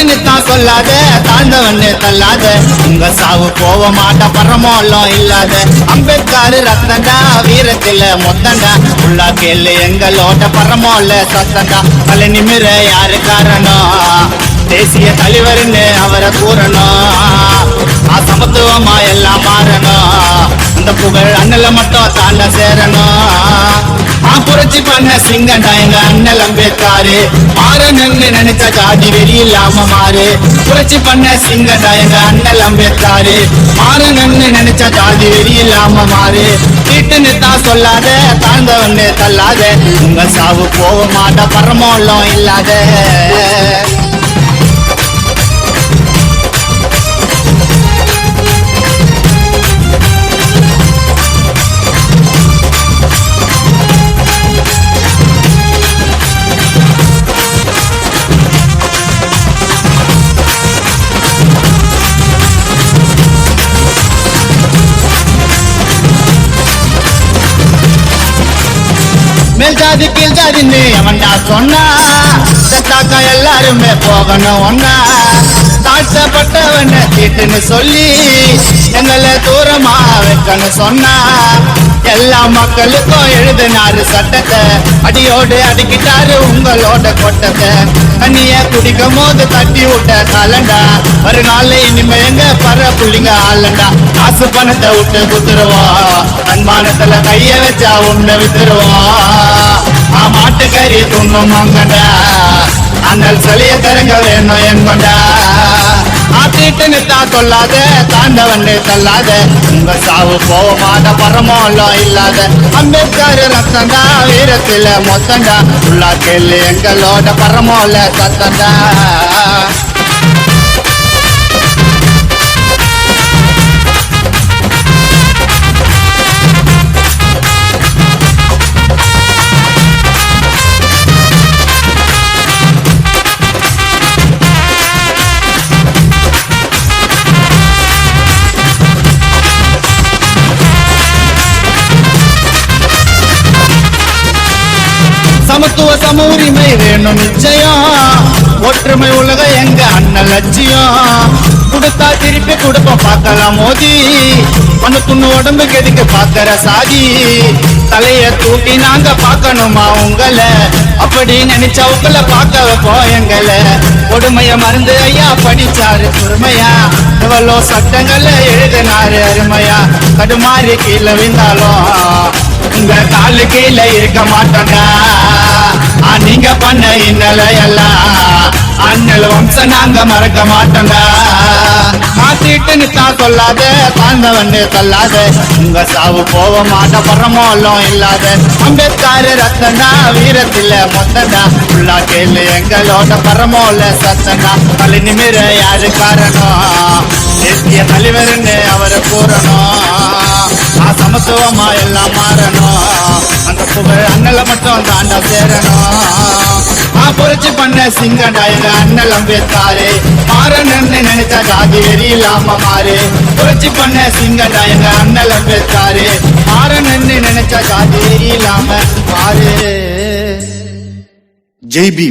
சொல்லாத தாழ்ந்தவன்னு தள்ளாத. உங்க சாவு போக மாட்ட பரமோலம் இல்லாத. அம்பேத்கர் ரத்தண்டா வீரத்துல மொத்தண்டா. உள்ளா கேளு எங்களோட பரமோல சத்தண்டா. பல நிமிர யாரு காரணம்? தேசிய தலைவர்னு அவரை கூறணும். ஆ சமத்துவமா எல்லாம் மாறணும். அந்த புகழ் அண்ணல மட்டும் தாண்ட சேரணும். ஆ புரட்சி பண்ண சிங்கண்டா எங்க அண்ணல் அம்பேத்காரு. மாறணும்னு நினைச்ச ஜாதி வெறி இல்லாம மாறு. புரட்சி பண்ண சிங்கண்டா எங்க அண்ணல் அம்பேத்காரு. மாறணும்னு நினைச்ச ஜாதி வெறி இல்லாம மாறு. வீட்டுன்னு தான் சொல்லாத தாழ்ந்தவன்னு தள்ளாத உங்க சாவு போக மாட்ட பரமோலம் இல்லாத. மேல் ஜாதி கீழ் ஜாதின்னு அவன்டா சொன்னா. செத்தாக்கா எல்லாருமே போகணும் ஒன்னா தாழ்த்தப்பட்டவன தீட்டுன்னு சொல்லி எங்களை தூரமா வைக்கணும் சொன்னா. எல்லா மக்களுக்கும் எழுதினாரு சட்டத்தை. அடியோடு அடிக்கிட்டாரு உங்களோட கொட்டத்தை. தண்ணிய குடிக்கும் போது தட்டி விட்ட காலண்டா. ஒரு நாள் இனிமே எங்க பற புள்ளிங்க ஆளண்டா. காசு பணத்தை விட்டு குத்துருவோம் அன்மானத்துல கைய வச்சா உன்னை வித்துருவோம் ஆ மாட்டுக்கறி துண்ணும் மங்கண்டா அண்ணல் சொல்லிய தருங்க வேணும் என்பண்டா ஆத்திட்டு நித்தா சொல்லாத தாண்டவன்னு தள்ளாத உங்க சாவு போக மாட்ட பரமோலம் இல்லாத. அம்பேத்கர் ரத்தண்டா வீரத்துல மொத்தண்டா உள்ளா கேள்வி எங்களோட பரமோல சத்தண்டா சமத்துவ சம உரிமை வேணும் நிச்சயம். ஒற்றுமை உலக எங்க அண்ணன் லட்சியம்? கொடுத்தா திருப்பி கொடுப்போம் பார்க்கலாம் மோதி. மண்ணு துண்ணு உடம்பு கெடுக்க பார்க்கற சாதி. தலைய தூக்கி நாங்க பார்க்கணுமா உங்களை? அப்படி நினைச்சா உங்களை பார்க்க வைப்போம் கொடுமைய மருந்து ஐயா படிச்சாரு பொறுமையா எவ்வளோ சட்டங்களை எழுதினாரு அருமையா. கடுமாறி கீழே விழுந்தாலும் காலு கீழே இருக்க மாட்டோம்டா ஆ, நீங்க பண்ண இன்னலை எல்லாம் அண்ணல் வம்சம் நாங்க மறக்க மாட்டோம்டா மாத்திட்டுன்னு தான் சொல்லாத தாழ்ந்தவன்னு சொல்லாத. உங்க சாவு போக மாட்ட பரமோலம் இல்லாத. அம்பேத்கர் ரத்தனா வீரத்துல மொத்தண்டா உள்ளா கேளு எங்களோட பரமோல சத்தண்டா தலை நிமிர யாரு காரணம்? தேசிய தலைவர்னு அவரை கூறணும்? ஆ சமத்துவமா எல்லாம் மாறணும். அந்த புகழ் அண்ணல மட்டும் தாண்டா சேரணும். ஆ புரட்சி பண்ண சிங்கண்டா எங்க அண்ணல் அம்பேத்காரு மாறணும்னு நினைச்சா ஜாதி வெறி இல்லாம மாறு. புரட்சி பண்ண சிங்கண்டா எங்க அண்ணல் அம்பேத்காரு மாறணும்னு நினைச்சா ஜாதி வெறி இல்லாம மாறு. ஜெய் ஜெய்பி